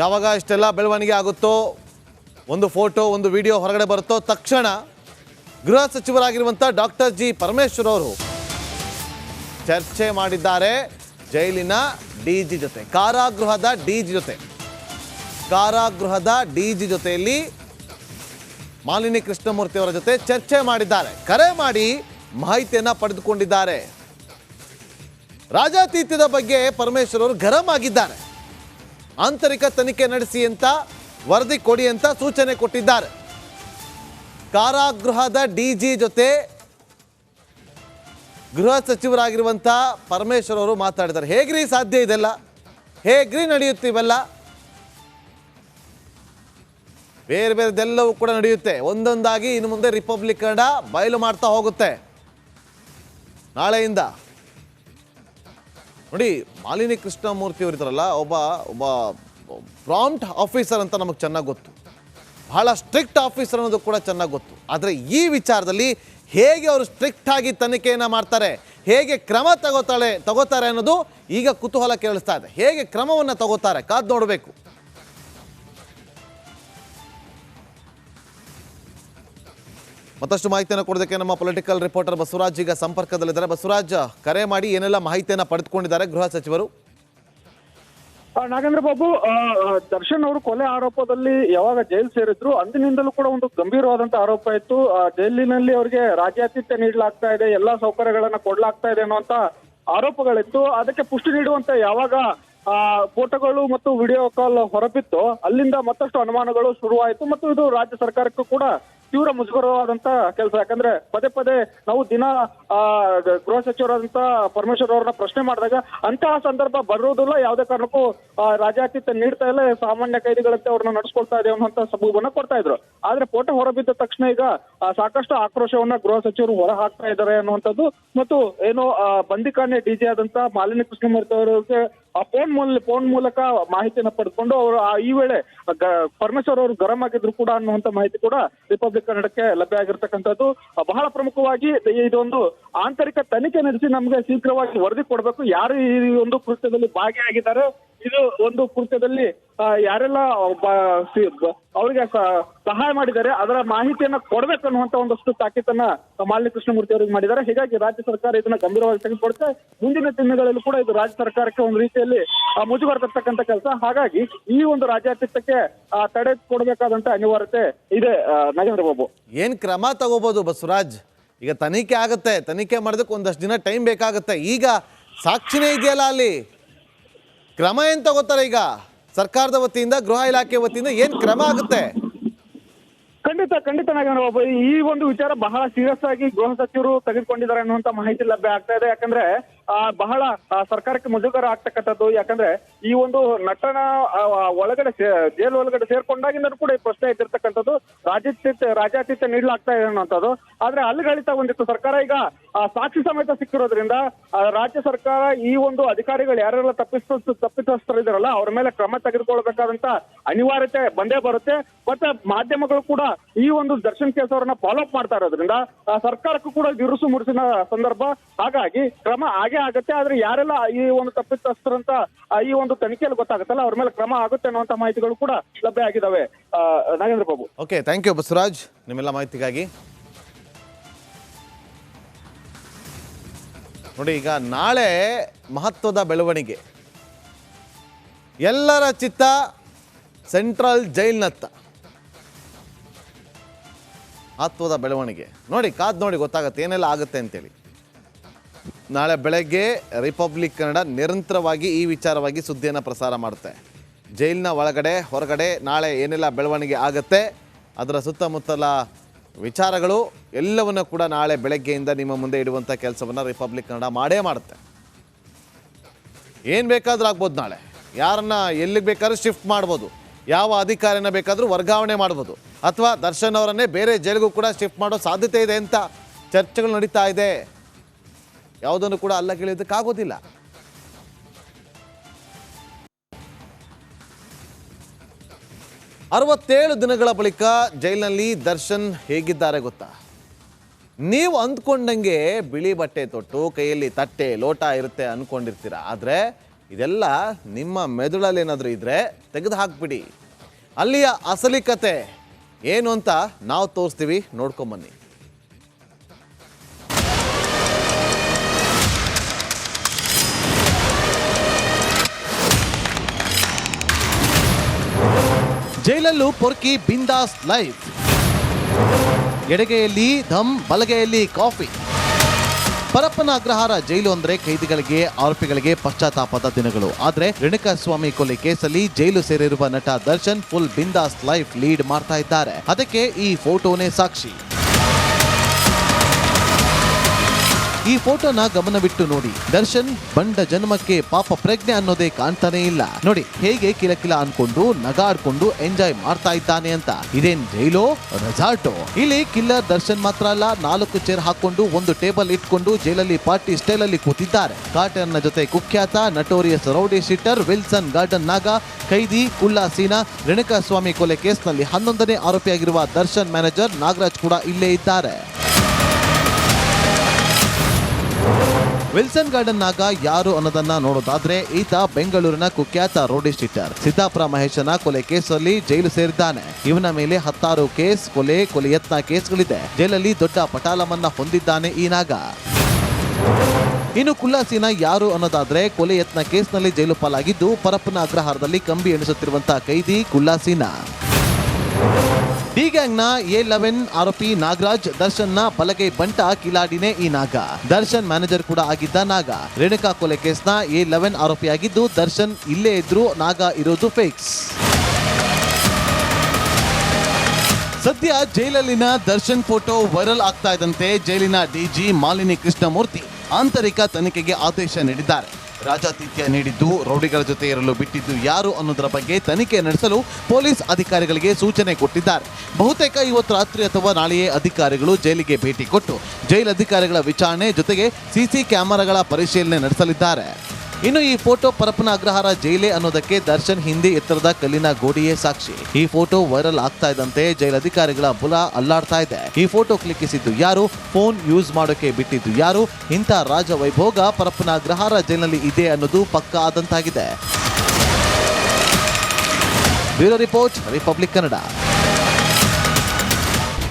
ಯಾವಾಗ ಇಷ್ಟೆಲ್ಲ ಬೆಳವಣಿಗೆ ಆಗುತ್ತೋ, ಒಂದು ಫೋಟೋ, ಒಂದು ವಿಡಿಯೋ ಹೊರಗಡೆ ಬರುತ್ತೋ, ತಕ್ಷಣ ಗೃಹ ಸಚಿವರಾಗಿರುವಂಥ ಡಾಕ್ಟರ್ ಜಿ ಪರಮೇಶ್ವರ್ ಅವರು ಚರ್ಚೆ ಮಾಡಿದ್ದಾರೆ ಜೈಲಿನ ಡಿ ಜಿ ಜೊತೆ, ಕಾರಾಗೃಹದ ಡಿ ಜಿ ಜೊತೆ. ಕಾರಾಗೃಹದ ಡಿ ಜಿ ಜೊತೆಯಲ್ಲಿ ಮಾಲಿನಿ ಕೃಷ್ಣಮೂರ್ತಿ ಅವರ ಜೊತೆ ಚರ್ಚೆ ಮಾಡಿದ್ದಾರೆ. ಕರೆ ಮಾಡಿ ಮಾಹಿತಿಯನ್ನ ಪಡೆದುಕೊಂಡಿದ್ದಾರೆ. ರಾಜಾತೀತ್ಯದ ಬಗ್ಗೆ ಪರಮೇಶ್ವರ್ ಅವರು ಗರಂ ಆಗಿದ್ದಾರೆ. ಆಂತರಿಕ ತನಿಖೆ ನಡೆಸಿ ಅಂತ ವರದಿ ಕೊಡಿ ಅಂತ ಸೂಚನೆ ಕೊಟ್ಟಿದ್ದಾರೆ. ಕಾರಾಗೃಹದ ಡಿಜಿ ಜೊತೆ ಗೃಹ ಸಚಿವರಾಗಿರುವಂಥ ಪರಮೇಶ್ವರ್ ಅವರು ಮಾತಾಡಿದ್ದಾರೆ. ಹೇಗ್ರಿ ಸಾಧ್ಯ ಇದೆಲ್ಲ? ಹೇಗ್ರಿ ನಡೆಯುತ್ತೆ ಇವೆಲ್ಲ ಬೇರೆ ಬೇರೆದೆಲ್ಲವೂ ಕೂಡ ನಡೆಯುತ್ತೆ. ಒಂದೊಂದಾಗಿ ಇನ್ನು ಮುಂದೆ ರಿಪಬ್ಲಿಕ್ ಕನ್ನಡ ಬಯಲು ಮಾಡ್ತಾ ಹೋಗುತ್ತೆ. ನಾಳೆಯಿಂದ ನೋಡಿ, ಮಾಲಿನಿ ಕೃಷ್ಣಮೂರ್ತಿ ಅವರು ಇದ್ದಾರಲ್ಲ ಒಬ್ಬ ಒಬ್ಬ ಪ್ರಾಂಪ್ಟ್ ಆಫೀಸರ್ ಅಂತ ನಮಗೆ ಚೆನ್ನಾಗಿ ಗೊತ್ತು. ಬಹಳ ಸ್ಟ್ರಿಕ್ಟ್ ಆಫೀಸರ್ ಅನ್ನೋದು ಕೂಡ ಚೆನ್ನಾಗಿ ಗೊತ್ತು. ಆದರೆ ಈ ವಿಚಾರದಲ್ಲಿ ಹೇಗೆ ಅವರು ಸ್ಟ್ರಿಕ್ಟ್ ಆಗಿ ತನಿಖೆಯನ್ನು ಮಾಡ್ತಾರೆ, ಹೇಗೆ ಕ್ರಮ ತಗೋತಾಳೆ, ತಗೋತಾರೆ ಅನ್ನೋದು ಈಗ ಕುತೂಹಲ ಕೇಳಿಸ್ತಾ ಇದೆ. ಹೇಗೆ ಕ್ರಮವನ್ನು ತಗೋತಾರೆ ಕಾದು ನೋಡಬೇಕು. ಮತ್ತಷ್ಟು ಮಾಹಿತಿಯನ್ನು ಕೊಡೋದಕ್ಕೆ ನಮ್ಮ ಪೊಲಿಟಿಕಲ್ ರಿಪೋರ್ಟರ್ ಬಸವರಾಜ್ ಈಗ ಸಂಪರ್ಕದಲ್ಲಿದ್ದಾರೆ. ಬಸವರಾಜ್, ಕರೆ ಮಾಡಿ ಏನೆಲ್ಲ ಮಾಹಿತಿಯನ್ನು ಪಡೆದುಕೊಂಡಿದ್ದಾರೆ ಗೃಹ ಸಚಿವರು? ನಾಗೇಂದ್ರ ಬಾಬು ದರ್ಶನ್ ಅವರು ಕೊಲೆ ಆರೋಪದಲ್ಲಿ ಯಾವಾಗ ಜೈಲು ಸೇರಿದ್ರು, ಅಂದಿನಿಂದಲೂ ಕೂಡ ಒಂದು ಗಂಭೀರವಾದಂತ ಆರೋಪ ಇತ್ತು. ಜೈಲಿನಲ್ಲಿ ಅವರಿಗೆ ರಾಜ್ಯಾತಿಥ್ಯ ನೀಡಲಾಗ್ತಾ ಇದೆ, ಎಲ್ಲಾ ಸೌಕರ್ಯಗಳನ್ನ ಕೊಡ್ಲಾಗ್ತಾ ಇದೆ ಅನ್ನುವಂತ ಆರೋಪಗಳಿತ್ತು. ಅದಕ್ಕೆ ಪುಷ್ಟಿ ನೀಡುವಂತ ಯಾವಾಗ ಫೋಟೋಗಳು ಮತ್ತು ವಿಡಿಯೋ ಕಾಲ್ ಹೊರಬಿತ್ತು, ಅಲ್ಲಿಂದ ಮತ್ತಷ್ಟು ಅನುಮಾನಗಳು ಶುರುವಾಯಿತು. ಮತ್ತು ಇದು ರಾಜ್ಯ ಸರ್ಕಾರಕ್ಕೂ ಕೂಡ ತೀವ್ರ ಮುಜುಗರವಾದಂತ ಕೆಲಸ. ಯಾಕಂದ್ರೆ ಪದೇ ಪದೇ ನಾವು ದಿನ ಆ ಗೃಹ ಸಚಿವರಾದಂತ ಪರಮೇಶ್ವರ್ ಅವರನ್ನ ಪ್ರಶ್ನೆ ಮಾಡಿದಾಗ ಅಂತಹ ಸಂದರ್ಭ ಬರುವುದಿಲ್ಲ. ಯಾವುದೇ ಕಾರಣಕ್ಕೂ ಆ, ರಾಜ್ಯಾತಿಥ್ಯ ನೀಡ್ತಾ ಇಲ್ಲ. ಸಾಮಾನ್ಯ ಕೈದಿಗಳಂತೆ ಅವ್ರನ್ನ ನಡೆಸ್ಕೊಳ್ತಾ ಇದೆ ಅನ್ನುವಂತ ಸಬೂಬನ್ನ ಕೊಡ್ತಾ ಇದ್ರು. ಆದ್ರೆ ಫೋಟೋ ಹೊರಬಿದ್ದ ತಕ್ಷಣ ಈಗ ಸಾಕಷ್ಟು ಆಕ್ರೋಶವನ್ನ ಗೃಹ ಸಚಿವರು ಹೊರ ಹಾಕ್ತಾ ಇದ್ದಾರೆ ಅನ್ನುವಂಥದ್ದು ಮತ್ತು ಏನು ಆ, ಬಂದಿಖಾನೆ ಡಿಜೆ ಆದಂತ ಮಾಲಿನಿ ಕೃಷ್ಣಮೂರ್ತಿ ಅವರಿಗೆ ಆ ಫೋನ್ ಮೂಲ ಫೋನ್ ಮೂಲಕ ಮಾಹಿತಿಯನ್ನು ಪಡೆದುಕೊಂಡು ಅವರು ಈ ವೇಳೆ ಪರಮೇಶ್ವರ್ ಅವರು ಗರಂ ಆಗಿದ್ರು ಕೂಡ ಅನ್ನುವಂತ ಮಾಹಿತಿ ಕೂಡ ರಿಪಬ್ಲಿಕ್ ಕನ್ನಡಕ್ಕೆ ಲಭ್ಯ ಆಗಿರ್ತಕ್ಕಂಥದ್ದು. ಬಹಳ ಪ್ರಮುಖವಾಗಿ ಇದೊಂದು ಆಂತರಿಕ ತನಿಖೆ ನಡೆಸಿ ನಮ್ಗೆ ಶೀಘ್ರವಾಗಿ ವರದಿ ಕೊಡಬೇಕು. ಯಾರು ಈ ಒಂದು ಕೃತ್ಯದಲ್ಲಿ ಭಾಗಿಯಾಗಿದ್ದಾರೆ ಇದು ಒಂದು ಕೃತ್ಯದಲ್ಲಿ ಯಾರೆಲ್ಲ ಅವರಿಗೆ ಸಹಾಯ ಮಾಡಿದ್ದಾರೆ ಅದರ ಮಾಹಿತಿಯನ್ನ ಕೊಡ್ಬೇಕು ಅನ್ನುವಂತ ಒಂದಷ್ಟು ತಾಕೀತನ್ನ ಮಾಲಿನಿ ಕೃಷ್ಣಮೂರ್ತಿ ಅವರಿಗೆ ಮಾಡಿದ್ದಾರೆ. ಹೀಗಾಗಿ ರಾಜ್ಯ ಸರ್ಕಾರ ಇದನ್ನ ಗಂಭೀರವಾಗಿ ತೆಗೆದುಕೊಡುತ್ತೆ ಮುಂದಿನ ದಿನಗಳಲ್ಲೂ ಕೂಡ ಇದು ರಾಜ್ಯ ಸರ್ಕಾರಕ್ಕೆ ಒಂದು ರೀತಿಯಲ್ಲಿ ಮುಜುಗರ ತರ್ತಕ್ಕಂಥ ಕೆಲಸ. ಹಾಗಾಗಿ ಈ ಒಂದು ರಾಜ್ಯಾತಿಥ್ಯಕ್ಕೆ ಆ, ತಡೆ ಕೊಡಬೇಕಾದಂತ ಅನಿವಾರ್ಯತೆ ಇದೆ ನಾಗೇಂದ್ರ ಬಾಬು. ಏನ್ ಕ್ರಮ ತಗೋಬಹುದು ಬಸವರಾಜ್? ಈಗ ತನಿಖೆ ಆಗುತ್ತೆ. ತನಿಖೆ ಮಾಡೋದಕ್ಕೆ ಒಂದಷ್ಟು ದಿನ ಟೈಮ್ ಬೇಕಾಗುತ್ತೆ. ಈಗ ಸಾಕ್ಷಿನೇ ಇದೆಯಲ್ಲ ಅಲ್ಲಿ. ಕ್ರಮ ಏನು ತಗೋತಾರೆ ಈಗ? ಸರ್ಕಾರದ ವತಿಯಿಂದ, ಗೃಹ ಇಲಾಖೆ ವತಿಯಿಂದ ಏನ್ ಕ್ರಮ ಆಗುತ್ತೆ? ಖಂಡಿತ ಖಂಡಿತ ಈ ಒಂದು ವಿಚಾರ ಬಹಳ ಸೀರಿಯಸ್ ಆಗಿ ಗೃಹ ಸಚಿವರು ತೆಗೆದುಕೊಂಡಿದ್ದಾರೆ ಅನ್ನುವಂತ ಮಾಹಿತಿ ಲಭ್ಯ ಆಗ್ತಾ ಇದೆ. ಯಾಕಂದ್ರೆ ಬಹಳ ಸರ್ಕಾರಕ್ಕೆ ಮುಜುಗರ ಆಗ್ತಕ್ಕಂಥದ್ದು. ಯಾಕಂದ್ರೆ ಈ ಒಂದು ನಟನ ಒಳಗಡೆ ಜೇಲ್ ಒಳಗಡೆ ಸೇರ್ಕೊಂಡಾಗಿಂದನೂ ಕೂಡ ಈ ಪ್ರಶ್ನೆ ಎದ್ದಿರ್ತಕ್ಕಂಥದ್ದು ರಾಜ್ಯಾತಿಥ್ಯ ರಾಜ್ಯಾತಿಥ್ಯ ನೀಡಲಾಗ್ತಾ ಇದೆ ಅನ್ನುವಂಥದ್ದು. ಆದ್ರೆ ಅಲ್ಲಿಗಳಿತ ಒಂದಿತ್ತು ಸರ್ಕಾರ. ಈಗ ಸಾಕ್ಷಿ ಸಮೇತ ಸಿಕ್ಕಿರೋದ್ರಿಂದ ರಾಜ್ಯ ಸರ್ಕಾರ ಈ ಒಂದು ಅಧಿಕಾರಿಗಳು ಯಾರೆಲ್ಲ ತಪ್ಪಿಸ್ತ ತಪ್ಪಿತಸ್ಥರಿದಾರಲ್ಲ ಅವ್ರ ಮೇಲೆ ಕ್ರಮ ತೆಗೆದುಕೊಳ್ಬೇಕಾದಂತ ಅನಿವಾರ್ಯತೆ ಬಂದೇ ಬರುತ್ತೆ. ಮತ್ತೆ ಮಾಧ್ಯಮಗಳು ಕೂಡ ಈ ಒಂದು ದರ್ಶನ್ ಕೇಸ್ ಅವರನ್ನ ಫಾಲೋಅಪ್ ಮಾಡ್ತಾ ಇರೋದ್ರಿಂದ ಸರ್ಕಾರಕ್ಕೂ ಕೂಡ ಬಿರುಸು ಮುರುಸಿನ ಸಂದರ್ಭ. ಹಾಗಾಗಿ ಕ್ರಮ ಹಾಗೆ ಆಗತ್ತೆ. ಆದ್ರೆ ಯಾರೆಲ್ಲ ಈ ಒಂದು ತಪ್ಪಿತಸ್ಥರಂತ ಈ ತನಿಖೆಯಲ್ಲಿ ಗೊತ್ತಾಗುತ್ತಲ್ಲ ಅವ್ರ ಮೇಲೆ ಕ್ರಮ ಆಗುತ್ತೆ ಅನ್ನುವಂತ ಮಾಹಿತಿಗಳು ಕೂಡ ಲಭ್ಯ ಆಗಿದಾವೆ ಆ, Nagendra Babu okay thank you Basavaraj. ನಿಮ್ಮೆಲ್ಲ ಮಾಹಿತಿಗಾಗಿ. ನೋಡಿ ಈಗ ನಾಳೆ ಮಹತ್ವದ ಬೆಳವಣಿಗೆ. ಎಲ್ಲರ ಚಿತ್ತ ಸೆಂಟ್ರಲ್ ಜೈಲ್ನತ್ತ. ಮಹತ್ವದ ಬೆಳವಣಿಗೆ. ನೋಡಿ ಕಾದ್ ನೋಡಿ ಗೊತ್ತಾಗುತ್ತೆ ಏನೆಲ್ಲ ಆಗುತ್ತೆ ಅಂತೇಳಿ. ನಾಳೆ ಬೆಳಗ್ಗೆ ರಿಪಬ್ಲಿಕ್ ಕನ್ನಡ ನಿರಂತರವಾಗಿ ಈ ವಿಚಾರವಾಗಿ ಸುದ್ದಿಯನ್ನು ಪ್ರಸಾರ ಮಾಡುತ್ತೆ. ಜೈಲಿನ ಒಳಗಡೆ, ಹೊರಗಡೆ ನಾಳೆ ಏನೆಲ್ಲ ಬೆಳವಣಿಗೆ ಆಗುತ್ತೆ, ಅದರ ಸುತ್ತಮುತ್ತಲ ವಿಚಾರಗಳು ಎಲ್ಲವನ್ನು ಕೂಡ ನಾಳೆ ಬೆಳಗ್ಗೆಯಿಂದ ನಿಮ್ಮ ಮುಂದೆ ಇಡುವಂಥ ಕೆಲಸವನ್ನು ರಿಪಬ್ಲಿಕ್ ಕನ್ನಡ ಮಾಡೇ ಮಾಡುತ್ತೆ. ಏನು ಬೇಕಾದರೂ ಆಗ್ಬೋದು ನಾಳೆ. ಯಾರನ್ನ ಎಲ್ಲಿಗೆ ಬೇಕಾದ್ರೂ ಶಿಫ್ಟ್ ಮಾಡ್ಬೋದು. ಯಾವ ಅಧಿಕಾರಿನ ಬೇಕಾದರೂ ವರ್ಗಾವಣೆ ಮಾಡ್ಬೋದು. ಅಥವಾ ದರ್ಶನ್ ಅವರನ್ನೇ ಬೇರೆ ಜೈಲಿಗೂ ಕೂಡ ಶಿಫ್ಟ್ ಮಾಡೋ ಸಾಧ್ಯತೆ ಇದೆ ಅಂತ ಚರ್ಚೆಗಳು ನಡೀತಾ ಇದೆ. ಯಾವುದನ್ನು ಕೂಡ ಅಲ್ಲ ಕೇಳಿದ್ದಕ್ಕಾಗೋದಿಲ್ಲ ಅರವತ್ತೇಳು ದಿನಗಳ ಬಳಿಕ ಜೈಲಿನಲ್ಲಿ ದರ್ಶನ್ ಹೇಗಿದ್ದಾರೆ ಗೊತ್ತಾ? ನೀವು ಅಂದ್ಕೊಂಡಂಗೆ ಬಿಳಿ ಬಟ್ಟೆ ತೊಟ್ಟು, ಕೈಯಲ್ಲಿ ತಟ್ಟೆ, ಲೋಟ ಇರುತ್ತೆ ಅಂದ್ಕೊಂಡಿರ್ತೀರ ಆದರೆ ಇದೆಲ್ಲ ನಿಮ್ಮ ಮೆದುಳಲ್ಲಿ ಏನಾದರೂ ಇದ್ರೆ ತೆಗೆದು ಹಾಕ್ಬಿಡಿ ಅಲ್ಲಿಯ ಅಸಲಿ ಕತೆ ಏನು ಅಂತ ನಾವು ತೋರಿಸ್ತೀವಿ. ನೋಡ್ಕೊಂಬನ್ನಿ ಜೈಲಲ್ಲೂ ಪೊರ್ಕಿ ಬಿಂದಾಸ್ ಲೈಫ್. ಎಡಗೆಯಲ್ಲಿ ಧಮ್ ಬಲಗೈಯಲ್ಲಿ ಕಾಫಿ. ಪರಪ್ಪನ ಅಗ್ರಹಾರ ಜೈಲು ಅಂದ್ರೆ ಕೈದಿಗಳಿಗೆ, ಆರೋಪಿಗಳಿಗೆ ಪಶ್ಚಾತ್ತಾಪದ ದಿನಗಳು. ಆದ್ರೆ ರೇಣುಕಾಸ್ವಾಮಿ ಕೊಲೆ ಕೇಸಲ್ಲಿ ಜೈಲು ಸೇರಿರುವ ನಟ ದರ್ಶನ್ ಫುಲ್ ಬಿಂದಾಸ್ ಲೈಫ್ ಲೀಡ್ ಮಾಡ್ತಾ ಇದ್ದಾರೆ. ಅದಕ್ಕೆ ಈ ಫೋಟೋನೇ ಸಾಕ್ಷಿ. ಈ ಫೋಟೋನ ಗಮನವಿಟ್ಟು ನೋಡಿ. ದರ್ಶನ್ ಬಂಡ ಜನ್ಮಕ್ಕೆ ಪಾಪ ಪ್ರಜ್ಞೆ ಅನ್ನೋದೇ ಕಾಣ್ತಾನೆ ಇಲ್ಲ. ನೋಡಿ, ಹೇಗೆ ಕಿಲಕಿಲ ಅನ್ಕೊಂಡು ನಗಾಡ್ಕೊಂಡು ಎಂಜಾಯ್ ಮಾಡ್ತಾ ಇದ್ದಾನೆ ಅಂತ. ಇದೇನ್ ಜೈಲೋ, ರೆಸಾರ್ಟೋ? ಇಲ್ಲಿ ಕಿಲ್ಲರ್ ದರ್ಶನ್ ಮಾತ್ರ ಅಲ್ಲ, ನಾಲ್ಕು ಚೇರ್ ಹಾಕೊಂಡು, ಒಂದು ಟೇಬಲ್ ಇಟ್ಕೊಂಡು ಜೈಲಲ್ಲಿ ಪಾರ್ಟಿ ಸ್ಟೈಲ್ ಅಲ್ಲಿ ಕೂತಿದ್ದಾರೆ. ಕಾಟರ್ನ ಜೊತೆ ಕುಖ್ಯಾತ notorious rowdy sheeter Wilson Garden Naga, ಕೈದಿ ಕುಲ್ಲಾ ಸೀನಾ ರೇಣುಕಾಸ್ವಾಮಿ ಕೊಲೆ ಕೇಸ್ನಲ್ಲಿ ಹನ್ನೊಂದನೇ ಆರೋಪಿಯಾಗಿರುವ ದರ್ಶನ್ ಮ್ಯಾನೇಜರ್ ನಾಗರಾಜ್ ಕೂಡ ಇಲ್ಲೇ ಇದ್ದಾರೆ. ವಿಲ್ಸನ್ ಗಾರ್ಡನ್ ನಾಗ ಯಾರು ಅನ್ನೋದನ್ನ ನೋಡೋದಾದ್ರೆ ಈತ ಬೆಂಗಳೂರಿನ ಕುಖ್ಯಾತ ರೋಡಿ ಸ್ಟಿಟ್ಟರ್ ಸಿದ್ದಾಪುರ ಮಹೇಶನ ಕೊಲೆ ಕೇಸಲ್ಲಿ ಜೈಲು ಸೇರಿದ್ದಾನೆ. ಇವನ ಮೇಲೆ ಹತ್ತಾರು ಕೇಸ್, ಕೊಲೆ ಕೊಲೆ ಯತ್ನ ಕೇಸ್ಗಳಿದೆ. ಜೈಲಲ್ಲಿ ದೊಡ್ಡ ಪಟಾಲಮನ್ನ ಹೊಂದಿದ್ದಾನೆ ಈ ನಾಗ. ಇನ್ನು ಕುಲ್ಲಾಸಿನ ಯಾರು ಅನ್ನೋದಾದ್ರೆ ಕೊಲೆ ಯತ್ನ ಕೇಸ್ನಲ್ಲಿ ಜೈಲು ಪಾಲಾಗಿದ್ದು, ಪರಪ್ಪನ ಅಗ್ರಹಾರದಲ್ಲಿ ಕಂಬಿ ಎಣಿಸುತ್ತಿರುವಂತಹ ಕೈದಿ ಕುಲ್ಲಾಸಿನ ಡಿ ಗ್ಯಾಂಗ್ನ ಎ ಲೆವೆನ್ ಆರೋಪಿ ನಾಗರಾಜ್, ದರ್ಶನ್ನ ಬಲಗೈ ಬಂಟ ಕಿಲಾಡಿನೇ ಈ ನಾಗ. ದರ್ಶನ್ ಮ್ಯಾನೇಜರ್ ಕೂಡ ಆಗಿದ್ದ ನಾಗ. ರೇಣುಕಾ ಕೊಲೆ ಕೇಸ್ನ ಎ ಲೆವೆನ್ ಆರೋಪಿಯಾಗಿದ್ದು ದರ್ಶನ್ ಇಲ್ಲೇ ಇದ್ರು ನಾಗ ಇರೋದು ಫೇಕ್ಸ್. ಸದ್ಯ ಜೈಲಲ್ಲಿನ ದರ್ಶನ್ ಫೋಟೋ ವೈರಲ್ ಆಗ್ತಾ ಇದ್ದಂತೆ ಜೈಲಿನ ಡಿಜಿ ಮಾಲಿನಿ ಕೃಷ್ಣಮೂರ್ತಿ ಆಂತರಿಕ ತನಿಖೆಗೆ ಆದೇಶ ನೀಡಿದ್ದಾರೆ. ರಾಜಾತಿಥ್ಯ ನೀಡಿದ್ದು, ರೌಡಿಗಳ ಜೊತೆ ಇರಲು ಬಿಟ್ಟಿದ್ದು ಯಾರು ಅನ್ನೋದರ ಬಗ್ಗೆ ತನಿಖೆ ನಡೆಸಲು ಪೊಲೀಸ್ ಅಧಿಕಾರಿಗಳಿಗೆ ಸೂಚನೆ ಕೊಟ್ಟಿದ್ದಾರೆ. ಬಹುತೇಕ ಇವತ್ತು ರಾತ್ರಿ ಅಥವಾ ನಾಳೆಯೇ ಅಧಿಕಾರಿಗಳು ಜೈಲಿಗೆ ಭೇಟಿ ಕೊಟ್ಟು ಜೈಲ್ ಅಧಿಕಾರಿಗಳ ವಿಚಾರಣೆ ಜೊತೆಗೆ ಸಿಸಿ ಕ್ಯಾಮೆರಾಗಳ ಪರಿಶೀಲನೆ ನಡೆಸಲಿದ್ದಾರೆ. ಇನ್ನು ಈ ಫೋಟೋ ಪರಪ್ಪನ ಅಗ್ರಹಾರ ಜೈಲೇ ಅನ್ನೋದಕ್ಕೆ ದರ್ಶನ್ ಹಿಂದೆ ಎತ್ತರದ ಕಲ್ಲಿನ ಗೋಡೆಯೇ ಸಾಕ್ಷಿ. ಈ ಫೋಟೋ ವೈರಲ್ ಆಗ್ತಾ ಇದ್ದಂತೆ ಜೈಲಧಿಕಾರಿಗಳ ಬುಲ ಅಲ್ಲಾಡ್ತಾ ಇದೆ. ಈ ಫೋಟೋ ಕ್ಲಿಕ್ಕಿಸಿದ್ದು ಯಾರು? ಫೋನ್ ಯೂಸ್ ಮಾಡೋಕೆ ಬಿಟ್ಟಿದ್ದು ಯಾರು? ಇಂಥ ರಾಜ ವೈಭೋಗ ಪರಪ್ಪನ ಅಗ್ರಹಾರ ಜೈಲಿನಲ್ಲಿ ಇದೆ ಅನ್ನೋದು ಪಕ್ಕ ಆದಂತಾಗಿದೆ. Bureau report, Republic Kannada.